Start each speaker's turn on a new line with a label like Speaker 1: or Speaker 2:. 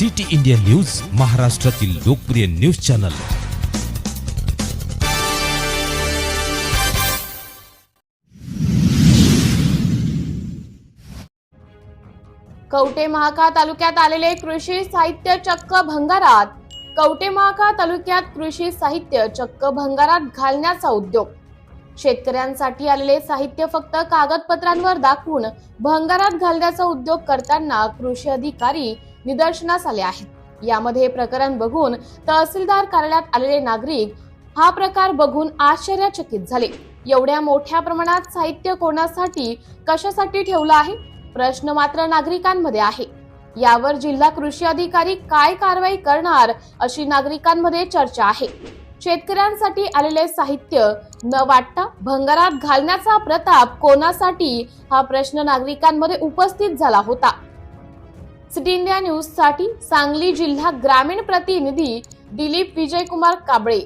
Speaker 1: City India news महाराष्ट्रातील लोकप्रिय news channel.
Speaker 2: Kavathe महाका तालुक्यात आलेले कृषी साहित्य चक्क भंगारात. कवटे महाका तालुक्यात कृषी साहित्य चक्क भंगारात घालण्याचा उद्योग. शेतकऱ्यांसाठी आलेले साहित्य फक्त कागदपत्रांवर दाखवून भंगारात घालण्याचा उद्योग करताना कृषी अधिकारी निदर्शनास आले आहेत. यामध्ये प्रकरण बघून तहसीलदार कार्यालयात आलेले नागरिक हा प्रकार बघून आश्चर्यचकित झाले. एवढ्या मोठ्या प्रमाणात साहित्य कोणासाठी कशासाठी ठेवलं आहे? प्रश्न मात्र नागरिकांमध्ये आहे. यावर जिल्हा कृषी अधिकारी काय कारवाई करणार अशी नागरिकांमध्ये चर्चा आहे. शेतकऱ्यांसाठी आलेले साहित्य न वाटता भंगारात घालण्याचा प्रताप कोणासाठी हा प्रश्न नागरिकांमध्ये उपस्थित झाला होता. सिटी इंडिया न्यूजसाठी सांगली जिल्हा ग्रामीण प्रतिनिधी दिलीप विजयकुमार काबळे.